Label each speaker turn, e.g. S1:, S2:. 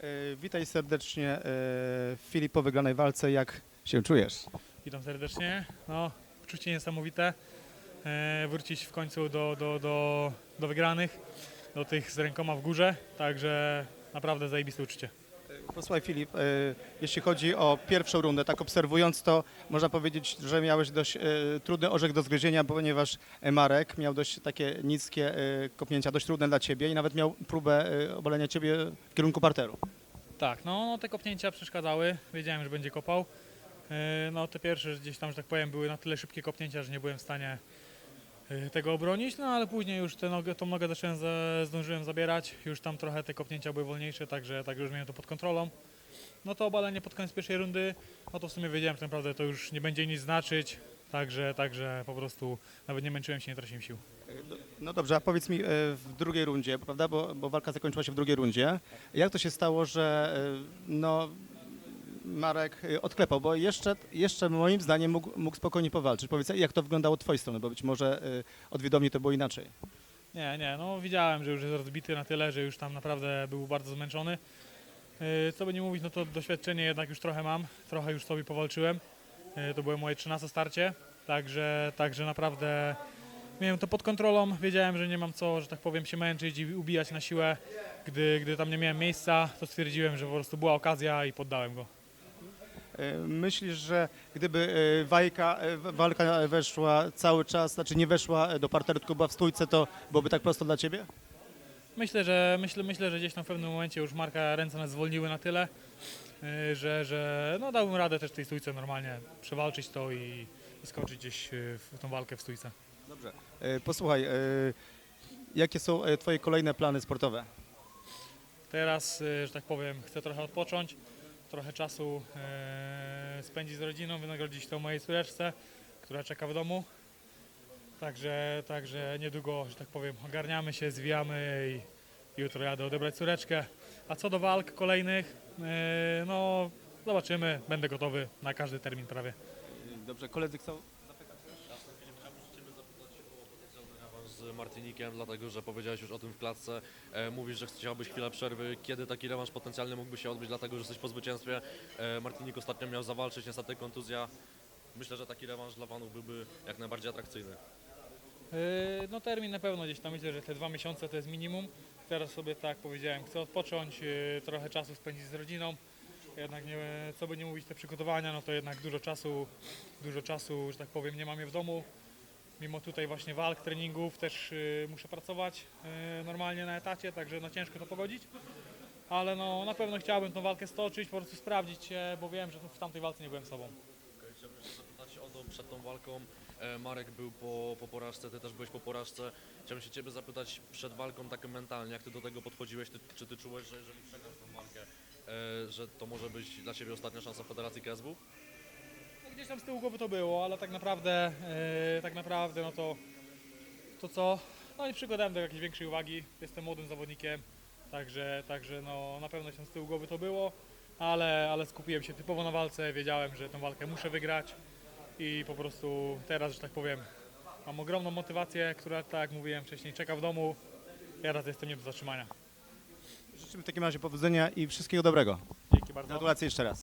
S1: E, Witaj serdecznie e, Filip po wygranej walce. Jak się czujesz?
S2: Witam serdecznie. No, uczucie niesamowite. E, wrócić w końcu do, do, do, do wygranych, do tych z rękoma w górze, także naprawdę zajebiste uczucie.
S1: Posłuchaj Filip, e, jeśli chodzi o pierwszą rundę, tak obserwując to, można powiedzieć, że miałeś dość e, trudny orzech do zgryzienia, ponieważ e, Marek miał dość takie niskie kopnięcia, dość trudne dla ciebie i nawet miał próbę obalenia ciebie w kierunku parteru.
S2: Tak, no, no te kopnięcia przeszkadzały, wiedziałem, że będzie kopał. No te pierwsze gdzieś tam, że tak powiem, były na tyle szybkie kopnięcia, że nie byłem w stanie tego obronić, no ale później już tę nogę, tą nogę zacząłem, za, zdążyłem zabierać, już tam trochę te kopnięcia były wolniejsze, także, także już miałem to pod kontrolą. No to obalenie pod koniec pierwszej rundy, no to w sumie wiedziałem, że tak naprawdę to już nie będzie nic znaczyć, także, także po prostu nawet nie męczyłem się, nie traciłem sił.
S1: No dobrze, a powiedz mi e, w drugiej rundzie, prawda, bo, bo walka zakończyła się w drugiej rundzie. Jak to się stało, że e, no, Marek e, odklepał, bo jeszcze, jeszcze moim zdaniem mógł, mógł spokojnie powalczyć. Powiedz, jak to wyglądało od twojej strony, bo być może e, od widomi to było inaczej.
S2: Nie, nie, no widziałem, że już jest rozbity na tyle, że już tam naprawdę był bardzo zmęczony. Yy, Co by nie mówić, no to doświadczenie jednak już trochę mam, trochę już sobie powalczyłem. To było moje 13 starcie, także, także naprawdę miałem to pod kontrolą. Wiedziałem, że nie mam co, że tak powiem, się męczyć i ubijać na siłę. Gdy, gdy tam nie miałem miejsca, to stwierdziłem, że po prostu była okazja i poddałem go.
S1: E, Myślisz, że gdyby e, wajka, e, walka weszła cały czas, znaczy nie weszła do parteru, tylko była w stójce, to byłoby tak prosto dla ciebie?
S2: Myślę, że myślę, myślę, że gdzieś tam w pewnym momencie już Marka ręce nas zwolniły na tyle, że, że no dałbym radę też w tej stójce normalnie przewalczyć to i, i skończyć gdzieś w tą walkę w stójce.
S1: Dobrze. Posłuchaj, jakie są twoje kolejne plany sportowe?
S2: Teraz, że tak powiem, chcę trochę odpocząć, trochę czasu yy, spędzić z rodziną, wynagrodzić to mojej córeczce, która czeka w domu. Także, także niedługo, że tak powiem, ogarniamy się, zwijamy i jutro jadę odebrać córeczkę. A co do walk kolejnych, yy, no zobaczymy, będę gotowy na każdy termin prawie.
S1: Dobrze, koledzy chcą...
S3: rewanż z Martinikiem, dlatego że powiedziałeś już o tym w klatce. E, mówisz, że chciałbyś chwilę przerwy. Kiedy taki rewanż potencjalny mógłby się odbyć, dlatego że jesteś po zwycięstwie. E, Martinik ostatnio miał zawalczyć, niestety kontuzja. Myślę, że taki rewanż dla fanów byłby jak najbardziej atrakcyjny.
S2: Yy, No termin na pewno gdzieś tam myślę, że te dwa miesiące to jest minimum. Teraz sobie tak powiedziałem, chcę odpocząć, yy, trochę czasu spędzić z rodziną. Jednak nie, co by nie mówić, te przygotowania, no to jednak dużo czasu, dużo czasu, że tak powiem, nie mam je w domu. Mimo tutaj właśnie walk, treningów też yy, muszę pracować yy, normalnie na etacie, także no ciężko to pogodzić. Ale no na pewno chciałbym tą walkę stoczyć, po prostu sprawdzić się, bo wiem, że w tamtej walce nie byłem sobą.
S3: Chciałbym się przed tą walką. E, Marek był po, po porażce, ty też byłeś po porażce. Chciałbym się ciebie zapytać przed walką tak mentalnie, jak ty do tego podchodziłeś, ty, czy ty czułeś, że jeżeli przegrasz tą walkę, e, że to może być dla ciebie ostatnia szansa Federacji KSW?
S2: Gdzieś tam z tyłu głowy to było, ale tak naprawdę, e, tak naprawdę no to, to co? No i przykładałem do jakiejś większej uwagi. Jestem młodym zawodnikiem, także, także no na pewno się z tyłu głowy to było, ale, ale skupiłem się typowo na walce, wiedziałem, że tę walkę muszę wygrać i po prostu teraz, że tak powiem, mam ogromną motywację, która tak jak mówiłem wcześniej czeka w domu. Teraz jestem nie do zatrzymania.
S1: Życzymy w takim razie powodzenia i wszystkiego dobrego.
S2: Dzięki bardzo.
S1: Gratulacje jeszcze raz.